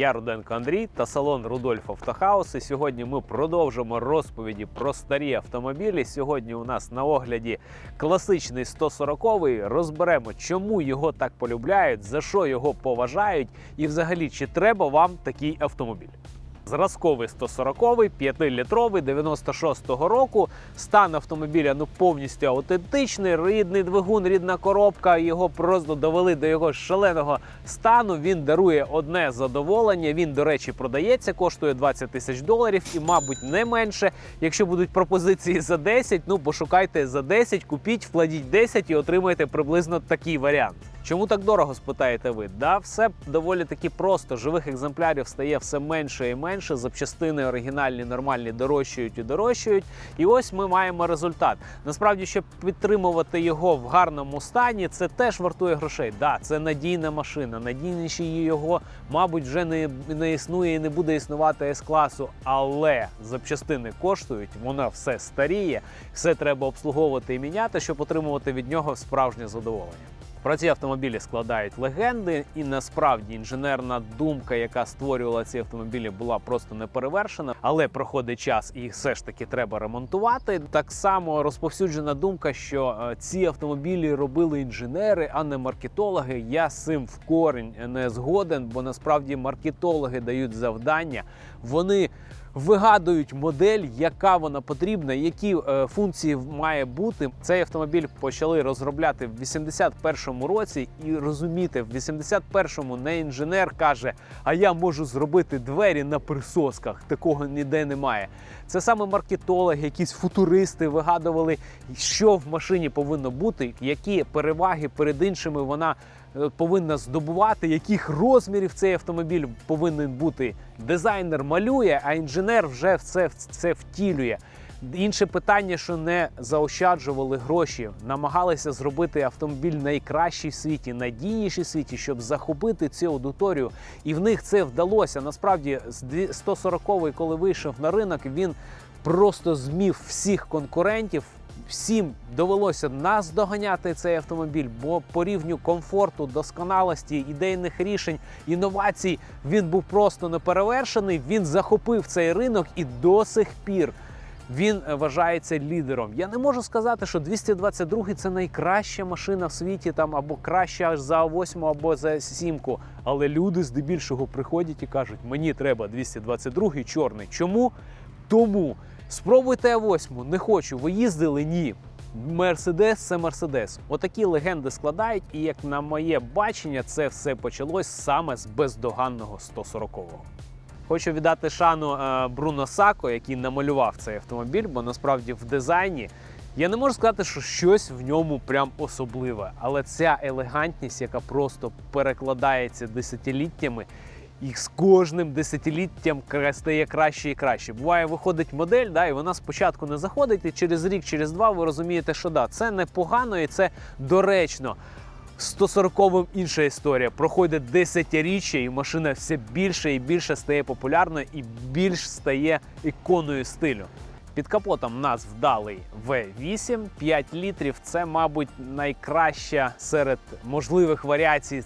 Я Руденко Андрій та салон Рудольф Автохаус. І сьогодні ми продовжимо розповіді про старі автомобілі. Сьогодні у нас на огляді класичний 140-й. Розберемо, чому його так полюбляють, за що його поважають, і взагалі чи треба вам такий автомобіль. Зразковий 140-й, 5-літровий 96-го року. Стан автомобіля ну повністю аутентичний. Рідний двигун, рідна коробка. Його просто довели до його шаленого стану. Він дарує одне задоволення. Він, до речі, продається, коштує 20 тисяч доларів і, мабуть, не менше. Якщо будуть пропозиції за 10, ну пошукайте за 10, купіть, вкладіть 10 і отримаєте приблизно такий варіант. Чому так дорого, спитаєте ви? Да, все доволі таки просто. Живих екземплярів стає все менше і менше. Запчастини оригінальні, нормальні дорожчають і дорожчають. І ось ми маємо результат. Насправді, щоб підтримувати його в гарному стані, це теж вартує грошей. Да, це надійна машина. Надійніші його, мабуть, вже не, не існує і не буде існувати С-класу, але запчастини коштують, воно все старіє, все треба обслуговувати і міняти, щоб отримувати від нього справжнє задоволення. Про ці автомобілі складають легенди, і насправді інженерна думка, яка створювала ці автомобілі, була просто неперевершена. Але проходить час, і їх все ж таки треба ремонтувати. Так само розповсюджена думка, що е, ці автомобілі робили інженери, а не маркетологи. Я з цим в корінь не згоден, бо насправді маркетологи дають завдання. Вони вигадують модель, яка вона потрібна, які е, функції має бути. Цей автомобіль почали розробляти в 81-му році, і розуміти, в 81-му не інженер каже: а я можу зробити двері на присосках. Такого ніде немає. Це саме маркетологи, якісь футуристи вигадували, що в машині повинно бути, які переваги перед іншими вона е, повинна здобувати, яких розмірів цей автомобіль повинен бути. Дизайнер малює, а інженер вже все це втілює. Інше питання, що не заощаджували гроші, намагалися зробити автомобіль найкращий в світі, найдійніший в світі, щоб захопити цю аудиторію. І в них це вдалося. Насправді, з 140-й, коли вийшов на ринок, він просто змів всіх конкурентів. Всім довелося наздоганяти цей автомобіль, бо по рівню комфорту, досконалості, ідейних рішень, інновацій він був просто неперевершений. Він захопив цей ринок і до сих пір він е, вважається лідером. Я не можу сказати, що 222 це найкраща машина в світі, там або краща за 8 або за 7. Але люди здебільшого приходять і кажуть, мені треба 222 чорний. Чому? Тому спробуйте А8, не хочу. Ви їздили? Ні. Мерседес це Мерседес. Отакі легенди складають, і як на моє бачення, це все почалось саме з бездоганного 140-го. Хочу віддати шану е, Бруно Сако, який намалював цей автомобіль, бо насправді в дизайні я не можу сказати, що щось в ньому прям особливе, але ця елегантність, яка просто перекладається десятиліттями. І з кожним десятиліттям стає краще і краще. Буває, виходить модель, да, і вона спочатку не заходить, і через рік, через два ви розумієте, що да, це непогано і це доречно. 140-м інша історія. Проходить десятиріччя, і машина все більше і більше стає популярною і більш стає іконою стилю. Під капотом нас вдалий V8, 5 літрів. Це, мабуть, найкраща серед можливих варіацій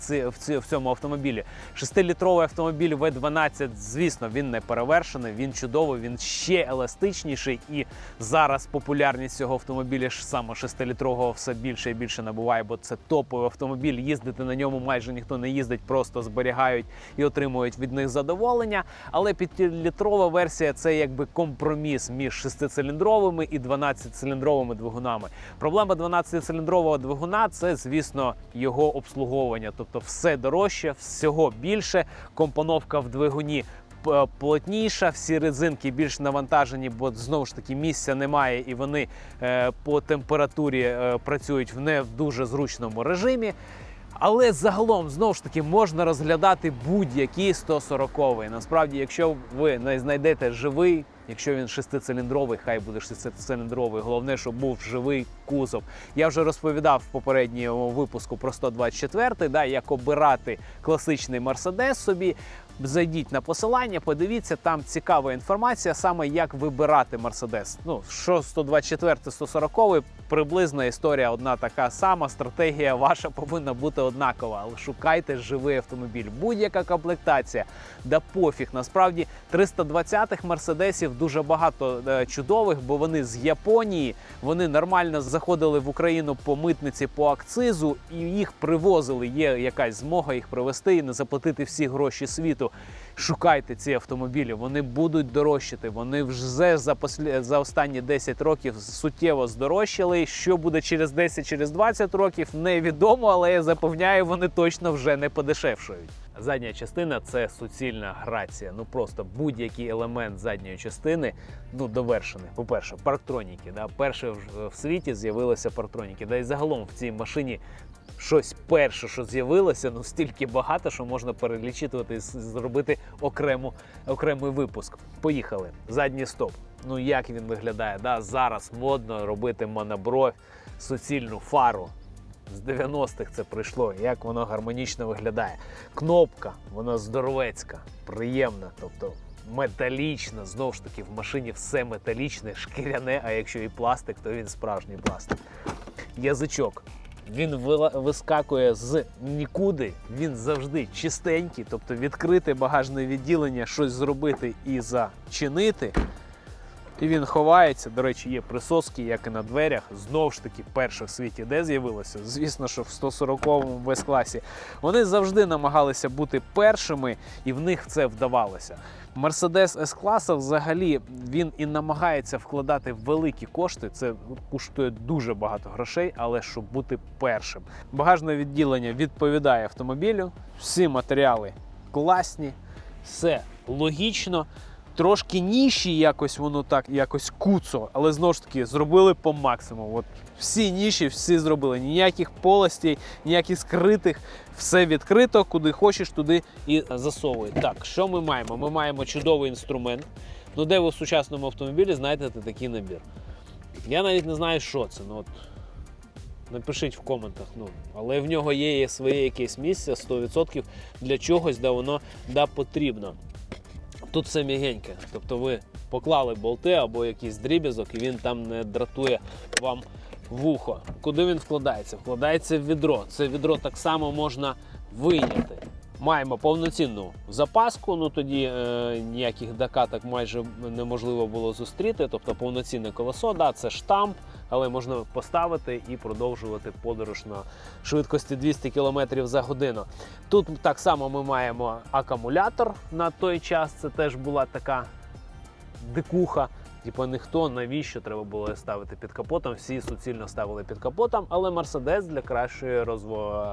в цьому автомобілі. Шестилітровий автомобіль V12, звісно, він не перевершений, він чудовий, він ще еластичніший. І зараз популярність цього автомобіля саме шестилітрового все більше і більше набуває, бо це топовий автомобіль. Їздити на ньому майже ніхто не їздить, просто зберігають і отримують від них задоволення. Але п'ятилітрова версія це якби компроміс між шестициліндровими і 12-циліндровими двигунами. Проблема 12-циліндрового двигуна це, звісно, його обслуговування. Тобто все дорожче, всього більше. Компоновка в двигуні плотніша, всі резинки більш навантажені, бо знову ж таки місця немає, і вони е, по температурі е, працюють в не в дуже зручному режимі. Але загалом знову ж таки можна розглядати будь-який 140-й. Насправді, якщо ви не знайдете живий, якщо він шестициліндровий, хай буде шестициліндровий. Головне, щоб був живий кузов. Я вже розповідав в попередньому випуску про 124, да, як обирати класичний Мерседес собі. Зайдіть на посилання, подивіться, там цікава інформація, саме як вибирати Мерседес. Ну, що 124 140 приблизна історія одна така сама. Стратегія ваша повинна бути однакова. Але шукайте живий автомобіль. Будь-яка комплектація, да пофіг. Насправді 320-х мерседесів дуже багато е, чудових, бо вони з Японії. Вони нормально заходили в Україну по митниці по акцизу, і їх привозили. Є якась змога їх привезти і не заплатити всі гроші світу. Шукайте ці автомобілі, вони будуть дорожчати. Вони вже за послі... за останні 10 років суттєво здорожчали. Що буде через 10, через 20 років, невідомо, але я запевняю, вони точно вже не подешевшують. Задня частина це суцільна грація. Ну просто будь-який елемент задньої частини ну довершений. По-перше, парктроніки. Да? Перше в світі з'явилися парктроніки. Да і загалом в цій машині щось перше, що з'явилося, ну стільки багато, що можна перелічити і зробити окрему, окремий випуск. Поїхали. Задній стоп. Ну як він виглядає? Да? Зараз модно робити монобровь, суцільну фару. З 90-х це прийшло, як воно гармонічно виглядає. Кнопка, вона здоровецька, приємна, тобто металічна. Знову ж таки, в машині все металічне, шкіряне, а якщо і пластик, то він справжній пластик. Язичок. Він вискакує з нікуди, він завжди чистенький, тобто відкрити багажне відділення, щось зробити і зачинити. І він ховається. До речі, є присоски, як і на дверях. Знову ж таки, перше в світі, де з'явилося. Звісно, що в 140-му без-класі. Вони завжди намагалися бути першими, і в них це вдавалося. Мерседес С-класа взагалі він і намагається вкладати великі кошти. Це коштує дуже багато грошей, але щоб бути першим. Багажне відділення відповідає автомобілю. Всі матеріали класні, все логічно. Трошки ніші, якось воно так, якось куцо, але знову ж таки зробили по максимуму. От всі ніші, всі зробили. Ніяких полостей, ніяких скритих, все відкрито, куди хочеш, туди і засовуй. Так, що ми маємо? Ми маємо чудовий інструмент. Ну, де ви в сучасному автомобілі знайдете такий набір? Я навіть не знаю, що це. Ну, от, напишіть в коментах. Ну, але в нього є своє якесь місце 100% для чогось, де воно да, потрібно. Тут все м'ягеньке. Тобто ви поклали болти або якийсь дріб'язок, і він там не дратує вам вухо. Куди він вкладається? Вкладається в відро. Це відро так само можна вийняти. Маємо повноцінну запаску, ну тоді е, ніяких докаток майже неможливо було зустріти. Тобто повноцінне колесо, да, це штамп, але можна поставити і продовжувати подорож на швидкості 200 км за годину. Тут так само ми маємо акумулятор на той час. Це теж була така дикуха. Типу, ніхто навіщо треба було ставити під капотом. Всі суцільно ставили під капотом, але Мерседес для кращої розво...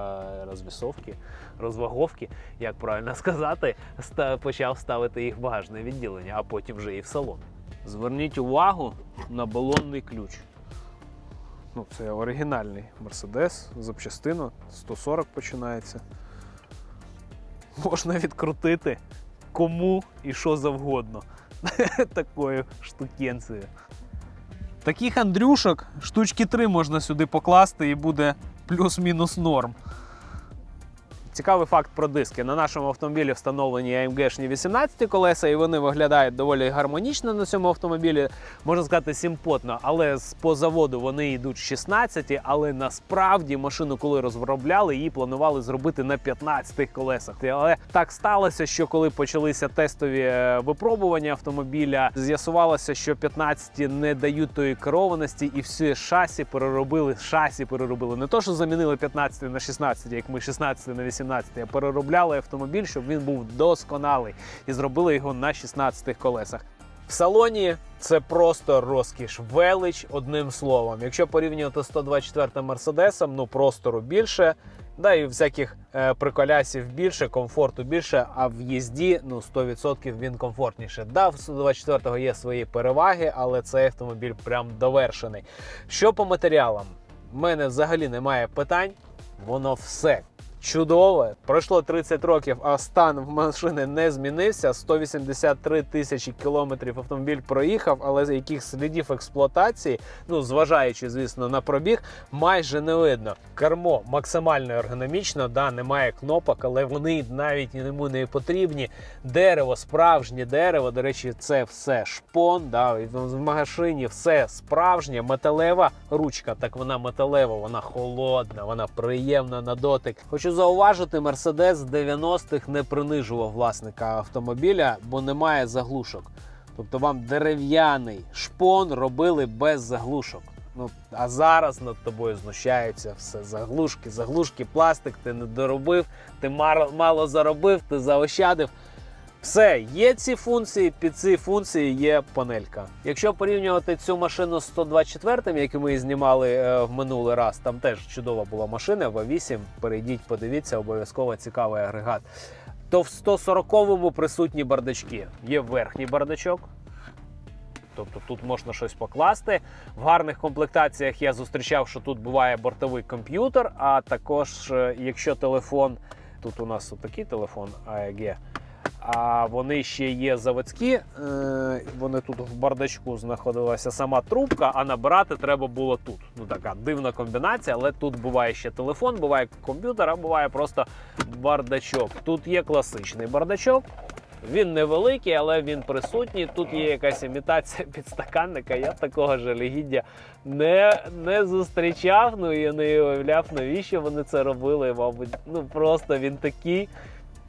розвісовки, розваговки, як правильно сказати, ста- почав ставити їх в багажне відділення, а потім вже і в салон. Зверніть увагу на балонний ключ. Ну, це оригінальний Мерседес, запчастина 140 починається. Можна відкрутити кому і що завгодно такою штукенцією. Таких Андрюшок штучки 3 можна сюди покласти і буде плюс-мінус норм. Цікавий факт про диски. На нашому автомобілі встановлені AMG-шні 18 колеса, і вони виглядають доволі гармонічно на цьому автомобілі. Можна сказати, симпотно, але з- по заводу вони йдуть 16, але насправді машину, коли розробляли, її планували зробити на 15 колесах. Але так сталося, що коли почалися тестові е, випробування автомобіля, з'ясувалося, що 15 не дають тої керованості, і всі шасі переробили. Шасі переробили. Не то, що замінили 15 на 16, як ми 16 на 18, а переробляли автомобіль, щоб він був досконалий, і зробили його на 16 колесах. В салоні це просто розкіш, велич одним словом. Якщо порівнювати з 124 Мерседесом, ну простору більше, да і всяких е, приколясів більше, комфорту більше, а в їзді ну 100% він комфортніше. Да, в 124-го є свої переваги, але цей автомобіль прям довершений. Що по матеріалам? У мене взагалі немає питань. Воно все чудове. Пройшло 30 років, а стан в машини не змінився. 183 тисячі кілометрів автомобіль проїхав, але яких слідів експлуатації, ну зважаючи, звісно, на пробіг, майже не видно. Кермо максимально ергономічно, да, немає кнопок, але вони навіть йому не потрібні. Дерево, справжнє дерево. До речі, це все шпон. Да, в машині все справжнє, металева ручка. Так вона металева, вона холодна, вона приємна на дотик. Хочу зауважити, Мерседес з 90-х не принижував власника автомобіля, бо немає заглушок. Тобто вам дерев'яний шпон робили без заглушок. Ну а зараз над тобою знущаються все заглушки, заглушки, пластик. Ти не доробив, ти мало заробив, ти заощадив. Все, є ці функції, під ці функції є панелька. Якщо порівнювати цю машину з 124, яку ми знімали е, в минулий раз, там теж чудова була машина V8. Перейдіть, подивіться, обов'язково цікавий агрегат. То в 140-му присутні бардачки. Є верхній бардачок. Тобто тут можна щось покласти. В гарних комплектаціях я зустрічав, що тут буває бортовий комп'ютер, а також, е, якщо телефон, тут у нас отакий телефон AEG, а вони ще є заводські. е, Вони тут в бардачку знаходилася сама трубка, а набирати треба було тут. Ну така дивна комбінація, але тут буває ще телефон, буває комп'ютер, а буває просто бардачок. Тут є класичний бардачок. Він невеликий, але він присутній. Тут є якась імітація підстаканника. Я такого жалігіддя не, не зустрічав. Ну і не уявляв, навіщо вони це робили. Мабуть, ну просто він такий.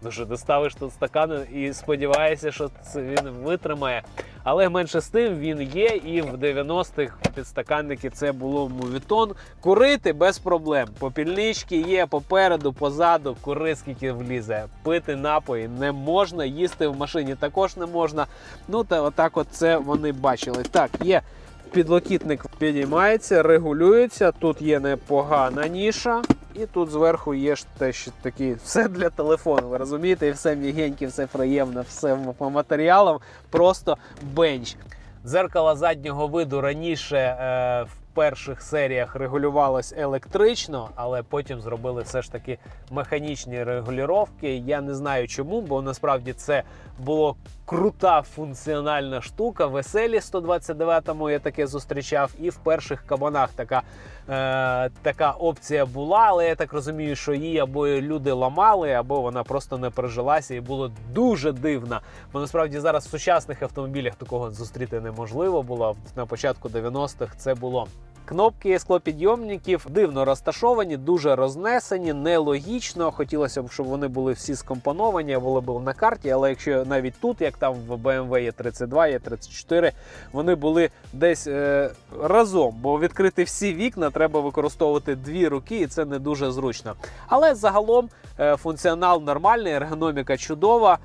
Ну що ти ставиш тут стакан і сподіваєшся, що це він витримає. Але менше з тим він є, і в 90-х підстаканники це було мувітон. Курити без проблем. Попільнички є попереду, позаду, кури скільки влізе. Пити напої не можна, їсти в машині також не можна. Ну та отак, от це вони бачили. Так, є. Підлокітник підіймається, регулюється. Тут є непогана ніша. І тут зверху є ж те, що такі все для телефону. Ви розумієте, все м'ягеньке, все приємне, все по матеріалам. Просто бенч. Дзеркало заднього виду раніше е, в перших серіях регулювалось електрично, але потім зробили все ж таки механічні регулювання. Я не знаю чому, бо насправді це було крута функціональна штука. Веселі 129-му я таке зустрічав, і в перших кабанах така, е, така опція була, але я так розумію, що її або люди ламали, або вона просто не прижилася і було дуже дивно. Бо насправді зараз в сучасних автомобілях такого зустріти неможливо було. На початку 90-х це було. Кнопки склопідйомників дивно розташовані, дуже рознесені, нелогічно. Хотілося б, щоб вони були всі скомпоновані, були б на карті. Але якщо навіть тут, як там в BMW є 32, є 34, вони були десь е, разом, бо відкрити всі вікна треба використовувати дві руки, і це не дуже зручно. Але загалом е, функціонал нормальний, ергономіка чудова.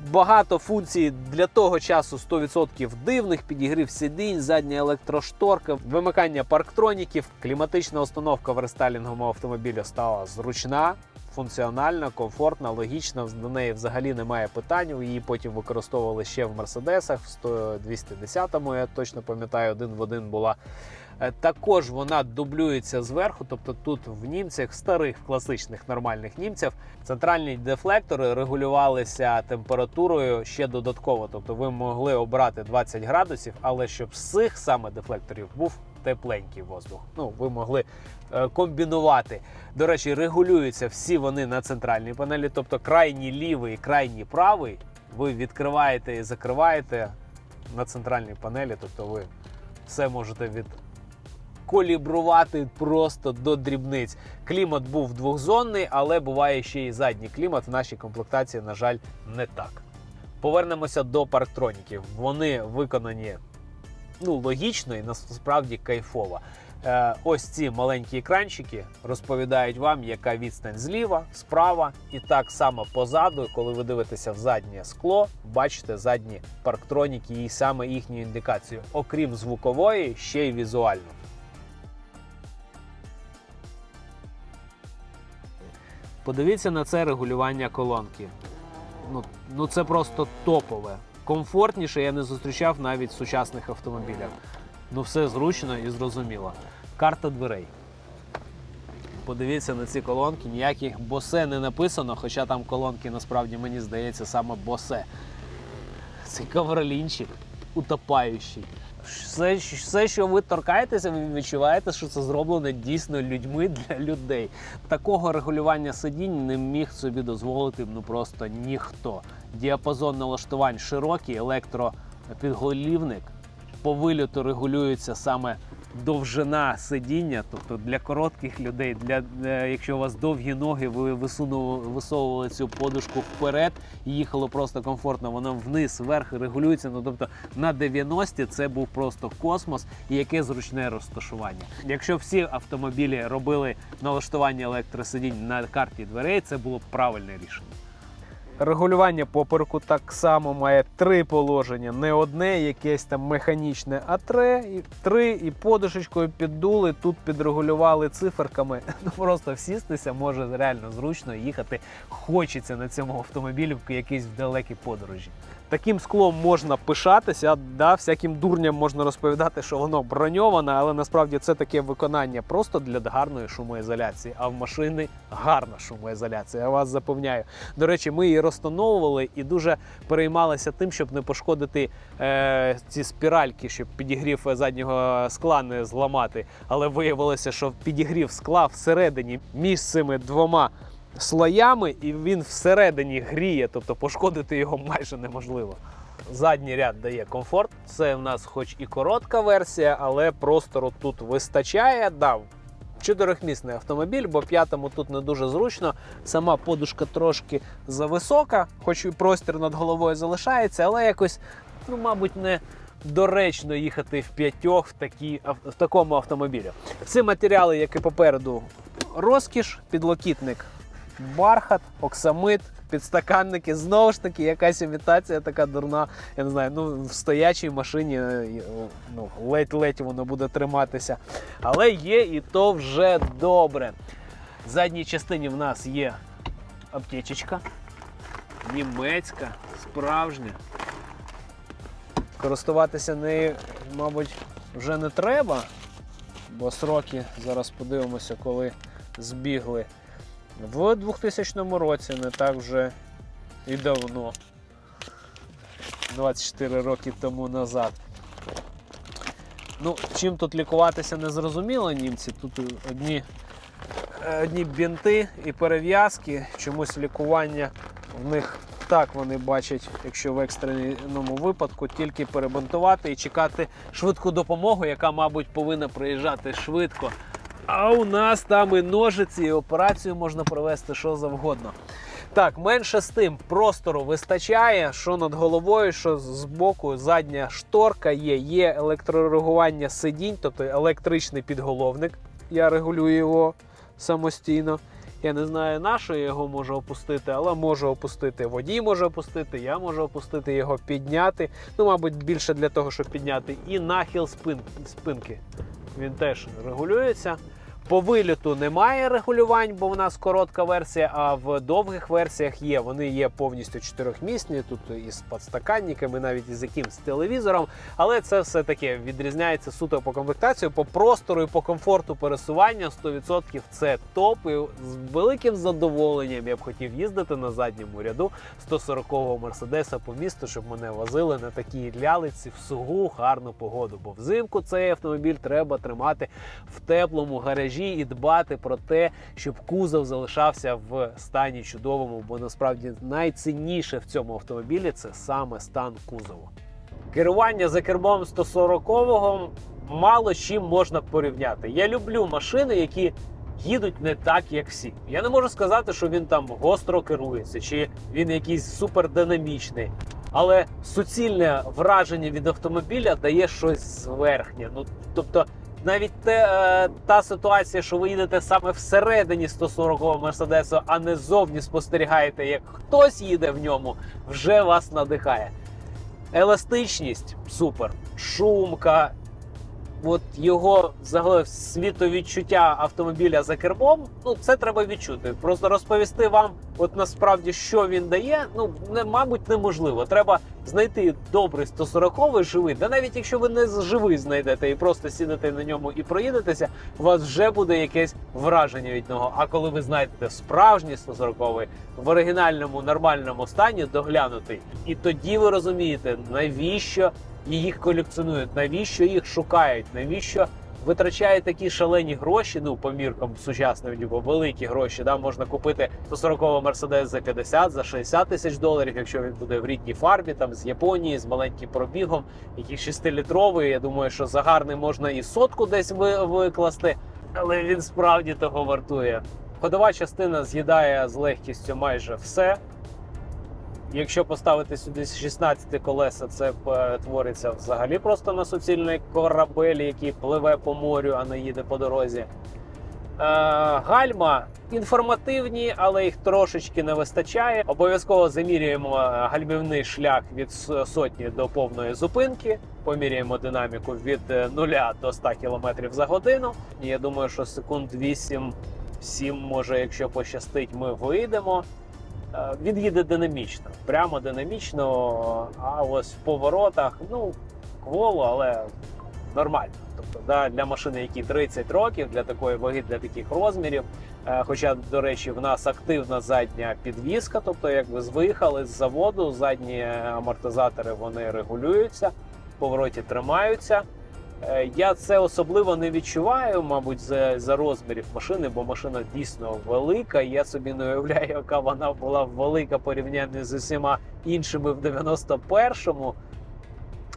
Багато функцій для того часу 100% дивних, підігрів сидінь, задня електрошторка, вимикання парктроніків, кліматична установка в рестайлінговому автомобілі стала зручна, функціональна, комфортна, логічна. До неї взагалі немає питань. Її потім використовували ще в Мерседесах, в 100 210-му, я точно пам'ятаю, один в один була. Е, Також вона дублюється зверху, тобто тут в німцях, старих класичних нормальних німців, центральні дефлектори регулювалися температурою ще додатково. Тобто ви могли обрати 20 градусів, але щоб з цих саме дефлекторів був тепленький воздух. Ну, ви могли е, комбінувати. До речі, регулюються всі вони на центральній панелі, тобто крайній лівий і крайній правий. Ви відкриваєте і закриваєте на центральній панелі, тобто ви все можете від колібрувати просто до дрібниць. Клімат був двохзонний, але буває ще і задній клімат. В нашій комплектації, на жаль, не так. Повернемося до парктроніків. Вони виконані ну, логічно і насправді кайфово. Е, ось ці маленькі екранчики розповідають вам, яка відстань зліва, справа, і так само позаду, коли ви дивитеся в заднє скло, бачите задні парктроніки і саме їхню індикацію, окрім звукової, ще й візуально. Подивіться на це регулювання колонки. Ну, ну це просто топове. Комфортніше я не зустрічав навіть в сучасних автомобілях. Ну все зручно і зрозуміло. Карта дверей. Подивіться на ці колонки, ніяких босе не написано, хоча там колонки насправді мені здається саме босе. Цей ковролінчик утопаючий. Все, все, що ви торкаєтеся, ви відчуваєте, що це зроблено дійсно людьми для людей. Такого регулювання сидінь не міг собі дозволити ну просто ніхто. Діапазон налаштувань широкий, електропідголівник. По вильоту регулюється саме довжина сидіння, тобто для коротких людей, для, для якщо у вас довгі ноги, ви висунули, висовували цю подушку вперед і їхало просто комфортно. Воно вниз, вверх регулюється. Ну тобто на 90 це був просто космос і яке зручне розташування. Якщо всі автомобілі робили налаштування електросидінь на карті дверей, це було правильне рішення. Регулювання попереку так само має три положення, не одне, якесь там механічне, а три, і, три і подушечкою піддули, тут підрегулювали циферками. Ну просто всістися може реально зручно їхати. Хочеться на цьому автомобілі в якійсь далекій подорожі. Таким склом можна пишатися, да, всяким дурням можна розповідати, що воно броньоване, але насправді це таке виконання просто для гарної шумоізоляції. А в машини гарна шумоізоляція. Я вас запевняю. До речі, ми її розтановували і дуже переймалися тим, щоб не пошкодити е, ці спіральки, щоб підігрів заднього скла не зламати. Але виявилося, що підігрів скла всередині між цими двома слоями, і він всередині гріє, тобто пошкодити його майже неможливо. Задній ряд дає комфорт. Це в нас, хоч і коротка версія, але простору тут вистачає. Да, Чотирьохмісний автомобіль, бо п'ятому тут не дуже зручно. Сама подушка трошки зависока, хоч і простір над головою залишається, але якось, ну, мабуть, не доречно їхати в п'ятьох в, такі, в такому автомобілі. Всі матеріали, як і попереду, розкіш, підлокітник, бархат, оксамит, підстаканники. Знову ж таки, якась імітація така дурна. Я не знаю, ну в стоячій машині е, ну, ледь-ледь воно буде триматися. Але є і то вже добре. В задній частині в нас є аптечечка. Німецька, справжня. Користуватися нею, мабуть, вже не треба, бо сроки зараз подивимося, коли збігли. В 2000 році, не так вже і давно. 24 роки тому назад. Ну, чим тут лікуватися не зрозуміло німці. Тут одні, одні бінти і перев'язки, чомусь лікування в них так вони бачать, якщо в екстреному випадку, тільки перебинтувати і чекати швидку допомогу, яка, мабуть, повинна приїжджати швидко. А у нас там і ножиці, і операцію можна провести що завгодно. Так, менше з тим, простору вистачає, що над головою, що з боку, задня шторка є, є електрорегулювання сидінь, тобто електричний підголовник. Я регулюю його самостійно. Я не знаю, на що я його можу опустити, але можу опустити. Водій може опустити, я можу опустити його, підняти. Ну, мабуть, більше для того, щоб підняти. І нахил спин, спинки. Він теж регулюється. По виліту немає регулювань, бо в нас коротка версія, а в довгих версіях є. Вони є повністю чотирьохмісні, тут із подстаканниками, навіть із якимсь телевізором. Але це все таке відрізняється суто по комплектації, по простору і по комфорту пересування 100% це топ. І з великим задоволенням я б хотів їздити на задньому ряду 140-го Мерседеса по місту, щоб мене возили на такій лялиці в сугу гарну погоду. Бо взимку цей автомобіль треба тримати в теплому гаражі і дбати про те, щоб кузов залишався в стані чудовому, бо насправді найцінніше в цьому автомобілі це саме стан кузову. Керування за кермом 140-го мало чим можна порівняти. Я люблю машини, які їдуть не так, як всі. Я не можу сказати, що він там гостро керується, чи він якийсь супердинамічний. Але суцільне враження від автомобіля дає щось зверхнє. Ну тобто, навіть те, е, та ситуація, що ви їдете саме всередині 140-го Мерседесу, а не зовні спостерігаєте, як хтось їде в ньому, вже вас надихає. Еластичність супер, шумка. От його загалом світовідчуття автомобіля за кермом, ну це треба відчути. Просто розповісти вам, от насправді, що він дає, ну не мабуть, неможливо. Треба знайти добрий 140 живий. Да навіть якщо ви не живий знайдете і просто сідете на ньому і проїдетеся, у вас вже буде якесь враження від нього. А коли ви знайдете справжній 140 в оригінальному нормальному стані, доглянутий, і тоді ви розумієте, навіщо їх колекціонують, навіщо їх шукають, навіщо витрачають такі шалені гроші, ну по міркам сучасним, типу, великі гроші. Да, можна купити 140-го Мерседес за 50, за 60 тисяч доларів, якщо він буде в рідній фарбі, там з Японії, з маленьким пробігом, який 6-літровий. Я думаю, що за гарний можна і сотку десь ви- викласти, але він справді того вартує. Ходова частина з'їдає з легкістю майже все. Якщо поставити сюди 16 колеса, це перетвориться взагалі просто на суцільний корабель, який пливе по морю, а не їде по дорозі. Е, гальма інформативні, але їх трошечки не вистачає. Обов'язково замірюємо гальмівний шлях від сотні до повної зупинки. Поміряємо динаміку від е, 0 до 100 км за годину. Я думаю, що секунд 8-7, може, якщо пощастить, ми вийдемо. Е, Він їде динамічно, прямо динамічно, а ось в поворотах, ну, кволо, але нормально. Тобто, да, для машини, які 30 років, для такої ваги, для таких розмірів. Е, Хоча, до речі, в нас активна задня підвізка, тобто, як ви виїхали з заводу, задні амортизатори вони регулюються, в повороті тримаються. Е, Я це особливо не відчуваю, мабуть, за, за розмірів машини, бо машина дійсно велика. Я собі не уявляю, яка вона була велика порівняно з усіма іншими в 91-му.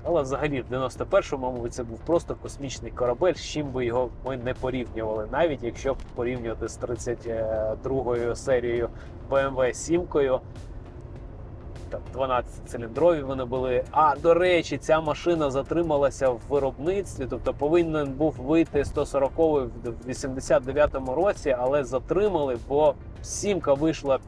Але взагалі в 91-му, мабуть, це був просто космічний корабель, з чим би його ми не порівнювали, навіть якщо порівнювати з 32-ю серією BMW 7 там 12-циліндрові вони були. А до речі, ця машина затрималася в виробництві, тобто повинен був вийти 140 в 89-му році, але затримали, бо сімка вийшла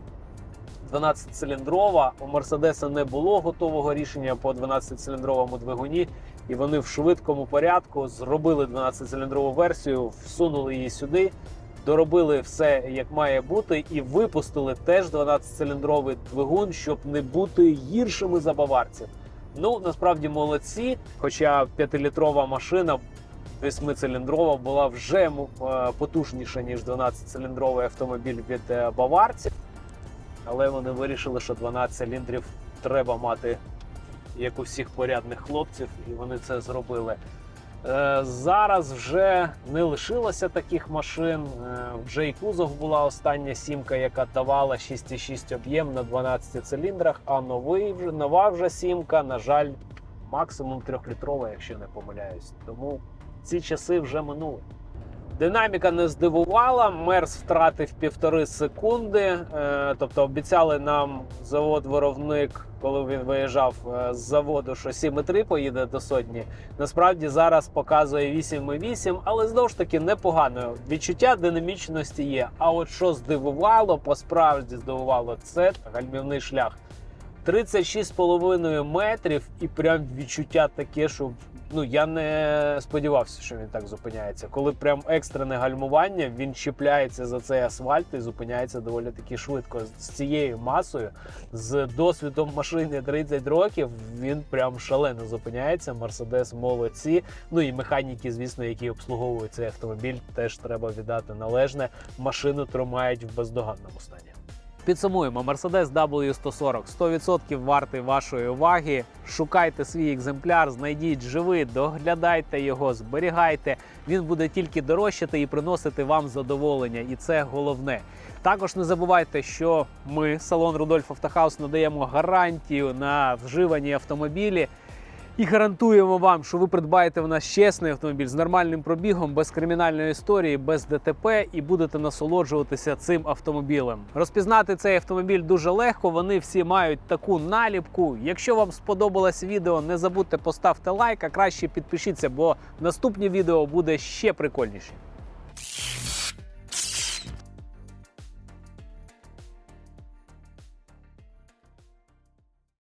12-циліндрова. У Мерседеса не було готового рішення по 12-циліндровому двигуні, і вони в швидкому порядку зробили 12-циліндрову версію, всунули її сюди доробили все як має бути, і випустили теж 12-циліндровий двигун, щоб не бути гіршими за баварців. Ну насправді молодці. Хоча 5-літрова машина 8-циліндрова була вже е, потужніша ніж 12-циліндровий автомобіль від е, баварців. Але вони вирішили, що 12 циліндрів треба мати як у всіх порядних хлопців, і вони це зробили. Е, Зараз вже не лишилося таких машин. Е, Вже і кузов була остання сімка, яка давала 6,6 об'єм на 12 циліндрах. А новий вже нова вже сімка, на жаль, максимум 3-літрова, якщо не помиляюсь. Тому ці часи вже минули. Динаміка не здивувала. Мерс втратив півтори секунди. Е, тобто обіцяли нам завод-виробник, коли він виїжджав е, з заводу, що 7,3 поїде до сотні. Насправді зараз показує 8,8, але знову ж таки непогано. Відчуття динамічності є. А от що здивувало, посправді здивувало, це гальмівний шлях. 36,5 метрів, і прям відчуття таке, що ну я не сподівався, що він так зупиняється. Коли прям екстрене гальмування, він чіпляється за цей асфальт і зупиняється доволі таки швидко. З цією масою, з досвідом машини 30 років, він прям шалено зупиняється. Мерседес молодці. Ну і механіки, звісно, які обслуговують цей автомобіль, теж треба віддати належне. Машину тримають в бездоганному стані. Підсумуємо, Mercedes W140 100% вартий вашої уваги. Шукайте свій екземпляр, знайдіть живий, доглядайте його, зберігайте. Він буде тільки дорожчати і приносити вам задоволення, і це головне. Також не забувайте, що ми, салон Рудольф Автохаус, надаємо гарантію на вживані автомобілі. І гарантуємо вам, що ви придбаєте в нас чесний автомобіль з нормальним пробігом, без кримінальної історії, без ДТП і будете насолоджуватися цим автомобілем. Розпізнати цей автомобіль дуже легко. Вони всі мають таку наліпку. Якщо вам сподобалось відео, не забудьте поставити лайк, а краще підпишіться, бо наступні відео буде ще прикольніше.